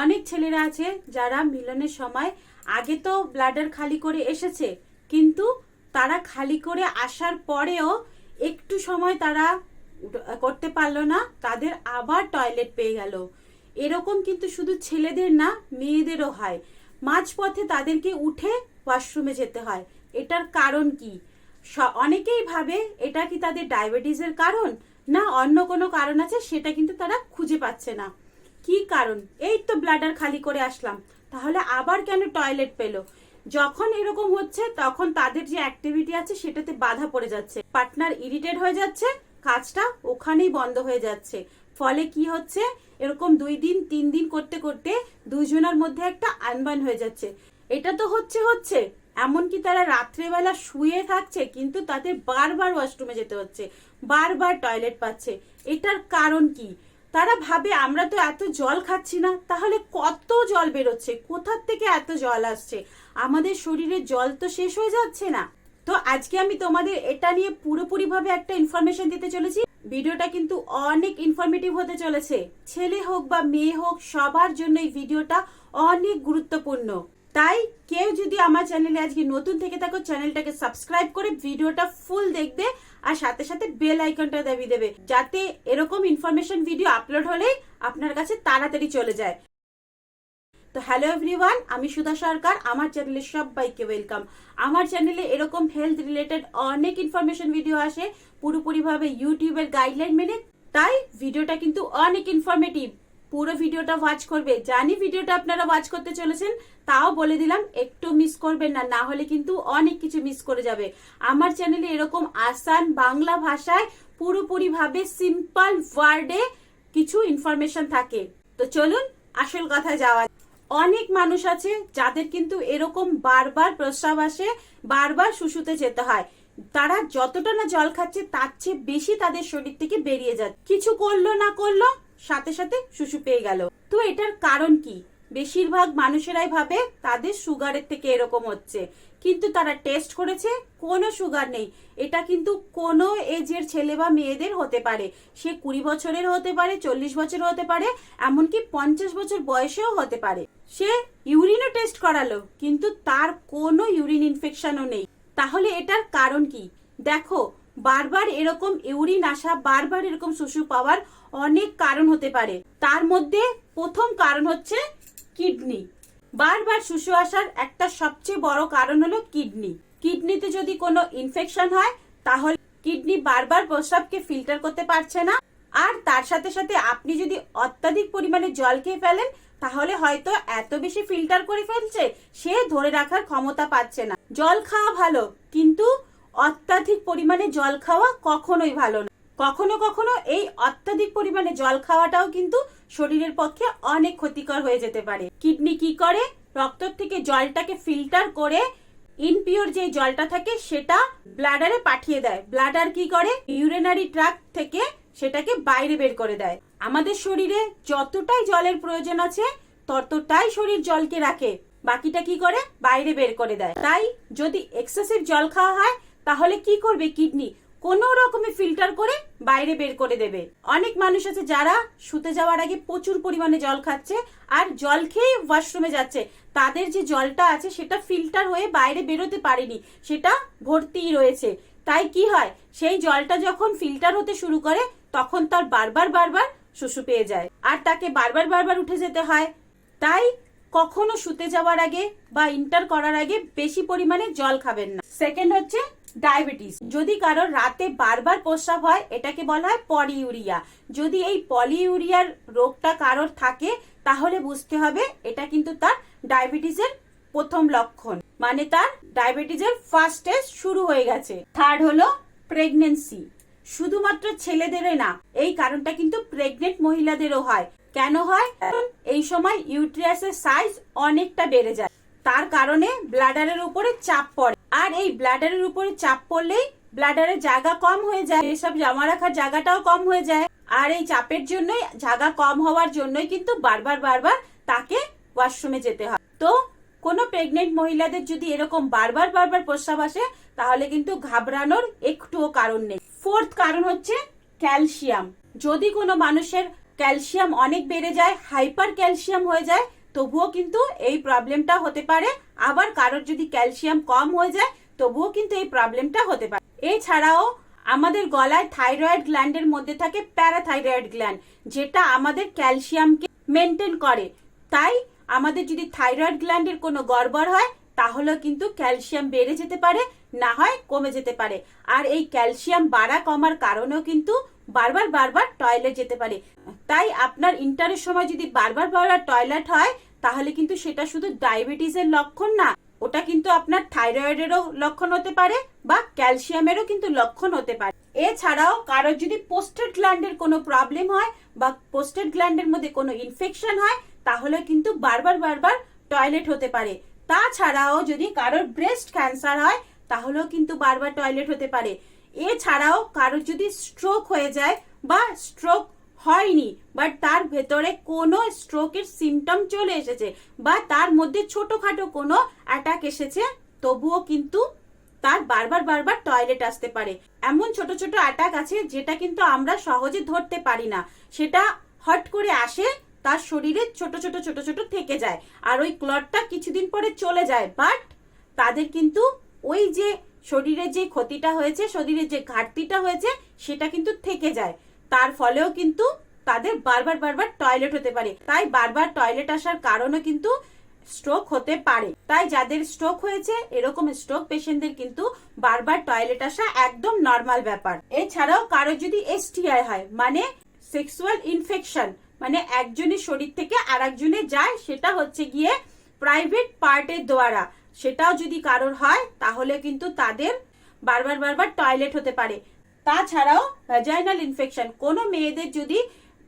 অনেক ছেলেরা আছে যারা মিলনের সময় আগে তো ব্লাডার খালি করে এসেছে, কিন্তু তারা খালি করে আসার পরেও একটু সময় তারা করতে পারল না, তাদের আবার টয়লেট পেয়ে গেল। এরকম কিন্তু শুধু ছেলেদের না, মেয়েদেরও হয়। মাঝপথে তাদেরকে উঠে ওয়াশরুমে যেতে হয়। এটার কারণ কি? অনেকেই ভাবে এটা কি তাদের ডায়াবেটিসের কারণ, না অন্য কোনো কারণ আছে, সেটা কিন্তু তারা খুঁজে পাচ্ছে না। কি কারণ? এই তো ব্লাডার খালি করে আসলাম। তাহলে আবার কেন টয়লেট পেল? যখন এরকম হচ্ছে, তখন তাদের যে অ্যাক্টিভিটি আছে, সেটাতে বাধা পড়ে যাচ্ছে। পার্টনার ইরিটেট হয়ে যাচ্ছে, কাজটা ওখানেই বন্ধ হয়ে যাচ্ছে। ফলে কি হচ্ছে? এরকম দুই দিন, তিন দিন করতে করতে দুইজনের মধ্যে একটা আনবান হয়ে যাচ্ছে। এটা তো হচ্ছে হচ্ছে। এমনকি তারা রাত্রেবেলা শুয়ে থাকছে, কিন্তু তাদের বারবার ওয়াশরুমে যেতে হচ্ছে, বারবার টয়লেট পাচ্ছে। এটার কারণ কি? তারা ভাবে আমরা তো এত জল খাচ্ছি না, তাহলে কত জল বেরোচ্ছে? কোথার থেকে এত জল আসছে? আমাদের শরীরে জল তো শেষ হয়ে যাচ্ছে না। তো আজকে আমি তোমাদের এটা নিয়ে পুরোপুরি ভাবে একটা ইনফরমেশন দিতে চলেছি। ভিডিওটা কিন্তু অনেক ইনফরমেটিভ হতে চলেছে। ছেলে হোক বা মেয়ে হোক, সবার জন্য এই ভিডিওটা অনেক গুরুত্বপূর্ণ। তাই কেউ যদি আমার চ্যানেলে আজকে নতুন থেকে থাকো, চ্যানেলটাকে সাবস্ক্রাইব করে ভিডিওটা ফুল দেখবে আর সাথে সাথে বেল আইকনটা দাবিয়ে দেবে, যাতে এরকম ইনফরমেশন ভিডিও আপলোড হলেই আপনার কাছে তাড়াতাড়ি চলে যায়। তো হ্যালো এভরিওয়ান আমি সুধা সরকার, আমার চ্যানেলে সবাইকে ওয়েলকাম আমার চ্যানেলে এরকম হেলথ রিলেটেড অনেক ইনফরমেশন ভিডিও আসে, পুরোপুরিভাবে ইউটিউবের গাইডলাইন মেনে, তাই ভিডিওটা কিন্তু অনেক ইনফরমেটিভ পুরো ভিডিওটা ওয়াচ করবে। জানি ভিডিওটা আপনারা ওয়াচ করতে চলেছেন, তাও বলে দিলাম, একটু মিস করবেন না না হলে কিন্তু অনেক কিছু মিস করে যাবে। আমার চ্যানেলে এরকম আসান বাংলা ভাষায় পুরোপুরিভাবে সিম্পল ওয়ার্ডে কিছু ইনফরমেশন থাকে। তো চলুন, আসল কথা যাওয়া অনেক মানুষ আছে যাদের কিন্তু এরকম বারবার প্রস্রাব আসে, বারবার শুশুতে যেতে হয়। তারা যতটা না জল খাচ্ছে, তার চেয়ে বেশি তাদের শরীর থেকে বেরিয়ে যায় কিছু করল না করল, সাথে সাথে শুশু পেয়ে গেল। তো এটার কারণ কি? বেশিরভাগ মানুষেরাই ভাবে তাদের সুগারের থেকে এরকম হচ্ছে। কিন্তু তারা টেস্ট করেছে, কোনো সুগার নেই। এটা কিন্তু কোনো এজের ছেলে বা মেয়েদের হতে পারে। সে কুড়ি বছরের হতে পারে, চল্লিশ বছর হতে পারে, এমনকি পঞ্চাশ বছর বয়সেও হতে পারে। সে ইউরিনও টেস্ট করালো, কিন্তু তার কোনো ইউরিন ইনফেকশনও নেই। তাহলে এটার কারণ কি? দেখো, বারবার এরকম ইউরিন আসা, বারবার এরকম শুশু পাওয়ার অনেক কারণ হতে পারে। তার মধ্যে প্রথম কারণ হচ্ছে কিডনি। বারবার শুশু আসার একটা সবচেয়ে বড় কারণ হলো কিডনি। কিডনিতে যদি কোনো ইনফেকশন হয়, তাহলে কিডনি বারবার প্রস্রাবকে ফিল্টার করতে পারছে না। আর তার সাথে সাথে আপনি যদি অত্যাধিক পরিমাণে জল খেয়ে ফেলেন, তাহলে হয়তো এত বেশি ফিল্টার করে ফেলছে, সে ধরে রাখার ক্ষমতা পাচ্ছে না। জল খাওয়া ভালো, কিন্তু অত্যাধিক পরিমাণে জল খাওয়া কখনোই ভালো না। কখনো কখনো এই অত্যাধিক পরিমাণে জল খাওয়াটাও কিন্তু শরীরের পক্ষে অনেক ক্ষতিকর হয়ে যেতে পারে। কিডনি কি করে? রক্ত থেকে জলটাকে ফিল্টার করে ইনপিওর যে জলটা থাকে সেটা ব্লাডারে পাঠিয়ে দেয়। ব্লাডার কি করে? ইউরিনারি ট্রাক থেকে সেটাকে বাইরে বের করে দেয়। আমাদের শরীরে যতটাই জলের প্রয়োজন আছে, ততটাই শরীর জলকে রাখে। বাকিটা কি করে? বাইরে বের করে দেয়। তাই যদি এক্সেসিভ জল খাওয়া হয়, তাহলে কি করবে কিডনি? কোনো রকমে ফিল্টার করে বাইরে বের করে দেবে। অনেক মানুষ আছে যারা শুতে যাওয়ার আগে প্রচুর পরিমাণে জল খাচ্ছে আর জল খেয়ে ওয়াশরুমে যাচ্ছে। তাদের যে জলটা আছে, সেটা ফিল্টার হয়ে বাইরে বেরোতে পারেনি। সেটা ভর্তিই রয়েছে। তাই কি হয়? সেই জলটা যখন ফিল্টার হতে শুরু করে, তখন তার বারবার বারবার শুশু পেয়ে যায়। আর তাকে বারবার বারবার উঠে যেতে হয়। তাই কখনো শুতে যাওয়ার আগে বা ইন্টার করার আগে বেশি পরিমাণে জল খাবেন না। সেকেন্ড হচ্ছে ডায়াবেটিস যদি কারোর রাতে বারবার প্রস্রাব হয়, এটাকে বলা হয় পলিউরিয়া যদি এই পলিউরিয়ার রোগটা কারোর থাকে, তাহলে বুঝতে হবে এটা কিন্তু তার ডায়াবেটিসের প্রথম লক্ষণ। মানে তার ডায়াবেটিসের ফার্স্ট শুরু হয়ে গেছে। থার্ড হলো প্রেগনেন্সি শুধুমাত্র ছেলেদেরই না, এই কারণটা কিন্তু প্রেগনেন্ট মহিলাদেরও হয়। কেন হয়? এই সময় ইউট্রিয়াসের সাইজ অনেকটা বেড়ে যায়। তার কারণে ব্লাডারের উপরে চাপ পড়ে। আর এই ব্লাডারের উপরে চাপ পড়লেই ব্লাডারের জায়গা কম হয়ে যায়। এসব জমা রাখার জায়গাটাও কম হয়ে যায়। আর এই চাপের জন্যই, জায়গা কম হওয়ার জন্যই কিন্তু বারবার বারবার তাকে ওয়াশরুমে যেতে হয়। তো কোনো প্রেগনেন্ট মহিলাদের যদি এরকম বারবার বারবার প্রস্রাব আসে, তাহলে কিন্তু ঘাবড়ানোর একটুও কারণ নেই। ফোর্থ কারণ হচ্ছে ক্যালসিয়াম যদি কোনো মানুষের ক্যালসিয়াম অনেক বেড়ে যায়, হাইপার ক্যালসিয়াম হয়ে যায়, তবুও কিন্তু এই প্রবলেমটা হতে পারে। আবার কারোর যদি ক্যালসিয়াম কম হয়ে যায়, তবুও কিন্তু এই প্রবলেমটা হতে পারে। এছাড়াও আমাদের গলায় থাইরয়েড গ্ল্যান্ডের মধ্যে থাকে প্যারাথাইরয়েড গ্ল্যান্ড, যেটা আমাদের ক্যালসিয়ামকে মেনটেন করে। তাই আমাদের যদি থাইরয়েড গ্ল্যান্ডের কোনো গড়বড় হয়, তাহলেও কিন্তু ক্যালসিয়াম বেড়ে যেতে পারে, না হয় কমে যেতে পারে। আর এই ক্যালসিয়াম বাড়া কমার কারণেও কিন্তু বারবার বারবার টয়লেট যেতে পারে। তাই আপনার ইন্টারের সময় যদি বারবার বারবার টয়লেট হয়, তাহলে কিন্তু সেটা শুধু ডায়াবেটিসের লক্ষণ না, ওটা কিন্তু আপনার থাইরয়েডেরও লক্ষণ হতে পারে বা ক্যালসিয়ামেরও কিন্তু লক্ষণ হতে পারে। এছাড়াও কারোর যদি পোস্টেড গ্ল্যান্ডের কোনো প্রবলেম হয় বা পোস্টেড গ্ল্যান্ডের মধ্যে কোনো ইনফেকশন হয়, তাহলে কিন্তু বারবার বারবার টয়লেট হতে পারে। তাছাড়াও যদি কারোর ব্রেস্ট ক্যান্সার হয়, তাহলেও কিন্তু বারবার টয়লেট হতে পারে। এছাড়াও কারোর যদি স্ট্রোক হয়ে যায় বা স্ট্রোক হয়নি বাট তার ভেতরে কোনো স্ট্রোকের সিমটম চলে এসেছে বা তার মধ্যে ছোটখাটো কোনো অ্যাটাক এসেছে, তবুও কিন্তু তার বারবার বারবার টয়লেট আসতে পারে। এমন ছোট ছোট অ্যাটাক আছে যেটা কিন্তু আমরা সহজে ধরতে পারি না। সেটা হট করে আসে, তার শরীরে ছোট ছোট ছোট ছোট থেকে যায়। আর ওই ক্লটটা কিছুদিন পরে চলে যায় বাট তাদের কিন্তু ওই যে শরীরে যে ক্ষতিটা হয়েছে, শরীরে যে ঘাটতিটা হয়েছে, সেটা কিন্তু থেকে যায়। তার ফলেও কিন্তু তাদের বারবার বারবার টয়লেট হতে পারে। তাই বারবার টয়লেট আসার কারণও কিন্তু স্ট্রোক হতে পারে। তাই যাদের স্ট্রোক হয়েছে, এরকম স্ট্রোক পেশেন্টদের কিন্তু বারবার টয়লেট আসা একদম নর্মাল ব্যাপার। এছাড়াও কারও যদি এসটিআই হয় মানে সেক্সুয়াল ইনফেকশন মানে একজনের শরীর থেকে আরেকজনে যায়, সেটা হচ্ছে গিয়ে প্রাইভেট পার্টের দ্বারা। সেটাও যদি কারোর হয়, তাহলে কিন্তু তাদের বারবার বারবার টয়লেট হতে পারে। তাছাড়াও ভ্যাজাইনাল ইনফেকশন কোনো মেয়েদের যদি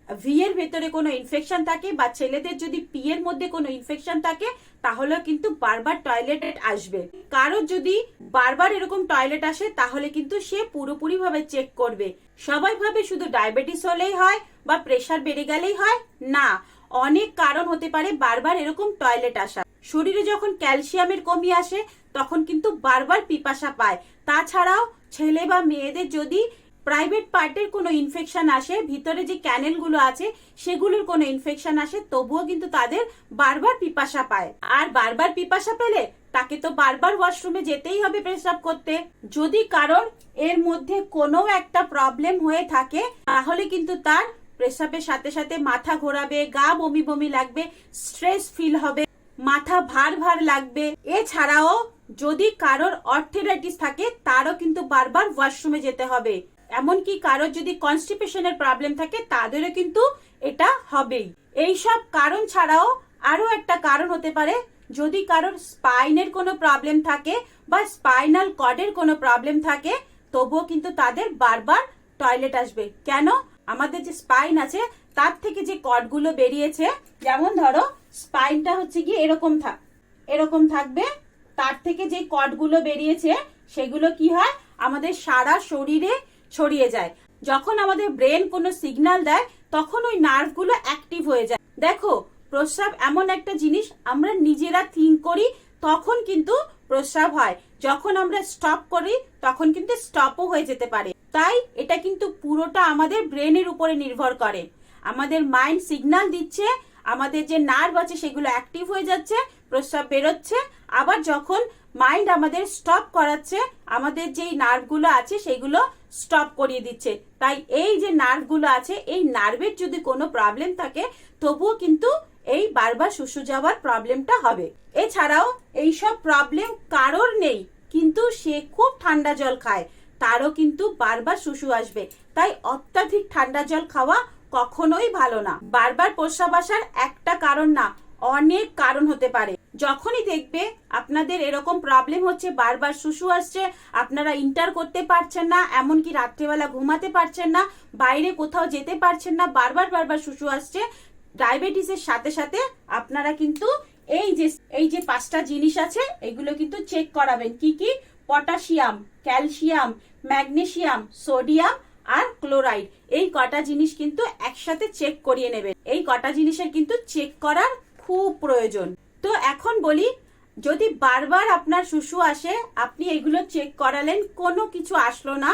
ভি এর ভেতরে কোনো ইনফেকশন থাকে বা ছেলেদের যদি পি এর মধ্যে কোনো ইনফেকশন থাকে তাহলে কিন্তু বারবার টয়লেট আসবে। কারোর যদি বারবার এরকম টয়লেট আসে, তাহলে কিন্তু সে পুরোপুরি ভাবে চেক করবে। সবাই ভাবে শুধু ডায়াবেটিস হলেই হয় বা প্রেশার বেড়ে গেলেই হয়? না। অনেক কারণ হতে পারে বারবার এরকম টয়লেট আসা। শরীরে যখন ক্যালসিয়ামের কমি আসে, তখন কিন্তু বারবার পিপাসা পায়। তাছাড়াও ছেলে বা মেয়েদের যদি প্রাইভেট পার্টের কোনো ইনফেকশন আসে, ভিতরে যে ক্যানেলগুলো আছে, সেগুলোর কোনো ইনফেকশন আসে, তবুও কিন্তু তাদের বারবার পিপাসা পায়। আর বারবার পিপাসা পেলে তাকে তো বারবার ওয়াশরুমে যেতেই হবে প্রস্রাব করতে। যদি কারোর এর মধ্যে কোনো একটা প্রবলেম হয়ে থাকে, তাহলে কিন্তু তার প্রস্রাবের সাথে সাথে মাথা ঘোরাবে, গা বমি বমি লাগবে, স্ট্রেস ফিল হবে মাথা ভার ভার লাগবে। এছাড়াও যদি কারোর অর্থেরাইটিস থাকে, তারও কিন্তু বারবার ওয়াশরুমে যেতে হবে। এমনকি কারোর যদি কনস্টিপেশনের প্রবলেম থাকে, তাদেরও কিন্তু এটা হবেই। এইসব কারণ ছাড়াও আরও একটা কারণ হতে পারে, যদি কারোর স্পাইনের কোনো প্রবলেম থাকে বা স্পাইনাল কর্ডের কোনো প্রবলেম থাকে, তবুও কিন্তু তাদের বারবার টয়লেট আসবে। কেন? আমাদের যে স্পাইন আছে তার থেকে যে কর্ডগুলো বেরিয়েছে, যেমন ধরো স্পাইনটা হচ্ছে কি এরকম থাক, এরকম থাকবে। তার থেকে যে কর্ডগুলো বেরিয়েছে, সেগুলো কি হয়? আমাদের সারা শরীরে ছড়িয়ে যায়। যখন আমাদের ব্রেন কোনো সিগন্যাল দেয়, তখন ওই নার্ভগুলো অ্যাক্টিভ হয়ে যায়। দেখো, প্রস্রাব এমন একটা জিনিস, আমরা নিজেরা থিঙ্ক করি, তখন কিন্তু প্রস্রাব হয়। যখন আমরা স্টপ করি, তখন কিন্তু স্টপও হয়ে যেতে পারে। তাই এটা কিন্তু পুরোটা আমাদের ব্রেনের উপরে নির্ভর করে। আমাদের মাইন্ড সিগন্যাল দিচ্ছে, আমাদের যে নার্ভ আছে সেগুলো অ্যাক্টিভ হয়ে যাচ্ছে, প্রস্রাব বেরোচ্ছে। আবার যখন মাইন্ড আমাদের স্টপ করাচ্ছে, আমাদের যেই নার্ভগুলো আছে সেগুলো স্টপ করিয়ে দিচ্ছে। তাই এই যে নার্ভগুলো আছে, এই নার্ভের যদি কোনো প্রবলেম থাকে, তবুও কিন্তু এই বারবার শুশু যাওয়ার প্রবলেমটা হবে। এছাড়াও এইসব প্রবলেম কারোর নেই, কিন্তু সে খুব ঠান্ডা জল খায়, তারও কিন্তু বারবার শুশু আসবে। তাই অত্যাধিক ঠান্ডা জল খাওয়া কখনোই ভালো না। বারবার প্রস্রাব আসার একটা কারণ না, অনেক কারণ হতে পারে। যখনই দেখবে আপনাদের এরকম প্রবলেম হচ্ছে, বারবার শুশু আসছে, আপনারা ইন্টার করতে পারছেন না, এমনকি রাত্রেবেলা ঘুমাতে পারছেন না, বাইরে কোথাও যেতে পারছেন না, বারবার বারবার শুশু আসছে ডায়াবেটিসের সাথে সাথে আপনারা কিন্তু এই যে এই যে পাঁচটা জিনিস আছে, এগুলো কিন্তু চেক করাবেন। কি কি? পটাশিয়াম, ক্যালসিয়াম ম্যাগনেসিয়াম সোডিয়াম আর ক্লোরাইড। এই কটা জিনিস কিন্তু একসাথে চেক করিয়ে নেবেন এই কটা জিনিসের কিন্তু চেক করার খুব প্রয়োজন। তো এখন বলি, যদি বারবার আপনার শুশু আসে, আপনি এগুলো চেক করালেন, কোনো কিছু আসলো না।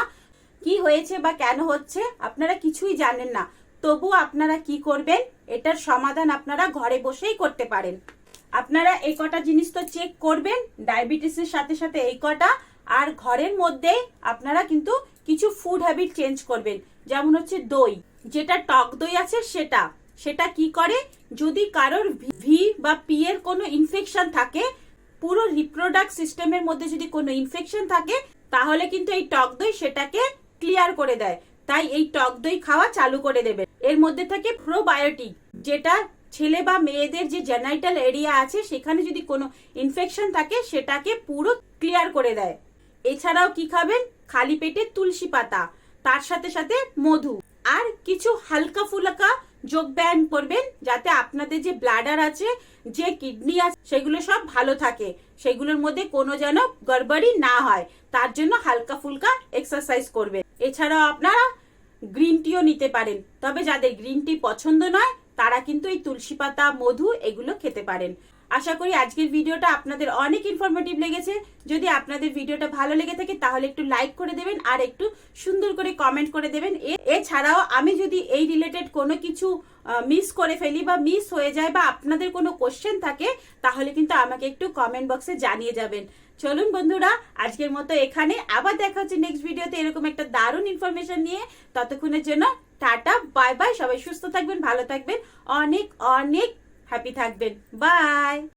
কি হয়েছে বা কেন হচ্ছে, আপনারা কিছুই জানেন না। তবু আপনারা কি করবেন, এটার সমাধান আপনারা ঘরে বসেই করতে পারেন। আপনারা এই কটা জিনিস তো চেক করবেন, ডায়াবেটিসের সাথে সাথে এই কটা আর ঘরের মধ্যে আপনারা কিন্তু কিছু ফুড হ্যাবিট চেঞ্জ করবেন। যেমন হচ্ছে দই। যেটা টক দই আছে, সেটা। সেটা কি করে? যদি কারোর ভি বা পি এর কোনো ইনফেকশন থাকে, পুরো রিপ্রোডাক্ট সিস্টেমের মধ্যে যদি কোনো ইনফেকশন থাকে, তাহলে কিন্তু এই টক দই সেটাকে ক্লিয়ার করে দেয়। তাই এই টক দই খাওয়া চালু করে দেবে এর মধ্যে থাকে প্রোবায়োটিক যেটা ছেলে বা মেয়েদের যে জেনাইটাল এরিয়া আছে, সেখানে যদি কোনো ইনফেকশন থাকে, সেটাকে পুরো ক্লিয়ার করে দেয়। এছাড়াও কি খাবেন? খালি পেটে তুলসী পাতা, তার সাথে সাথে মধু। আর কিছু হালকা ফুলকা যোগ ব্যায়াম করবেন, যাতে আপনাদের যে ব্লাডার আছে, যে কিডনি আছে, সেগুলো সব ভালো থাকে। সেগুলোর মধ্যে কোনো যেন গড়বড়ি না হয়, তার জন্য হালকা ফুলকা এক্সারসাইজ করবেন। এছাড়াও আপনারা গ্রিন টিও নিতে পারেন, তবে যাদের গ্রিন টি পছন্দ নয়, তারা কিন্তু এই তুলসী পাতা, মধু, এগুলো খেতে পারেন। আশা করি আজকের ভিডিওটা আপনাদের অনেক ইনফরমেটিভ লেগেছে। যদি আপনাদের ভিডিওটা ভালো লেগে থাকে, তাহলে একটু লাইক করে দেবেন আর একটু সুন্দর করে কমেন্ট করে দেবেন। এছাড়াও আমি যদি এই রিলেটেড কোনো কিছু মিস করে ফেলি বা মিস হয়ে যায় বা আপনাদের কোনো কোশ্চেন থাকে, তাহলে কিন্তু আমাকে একটু কমেন্ট বক্সে জানিয়ে যাবেন। চলুন বন্ধুরা, আজকের মতো এখানে। আবার দেখা হচ্ছে নেক্সট ভিডিওতে এরকম একটা দারুণ ইনফরমেশন নিয়ে। ততক্ষণের জন্য টাটা বাই বাই সবাই সুস্থ থাকবেন, ভালো থাকবেন। অনেক অনেক হ্যাপি থাকবেন বাই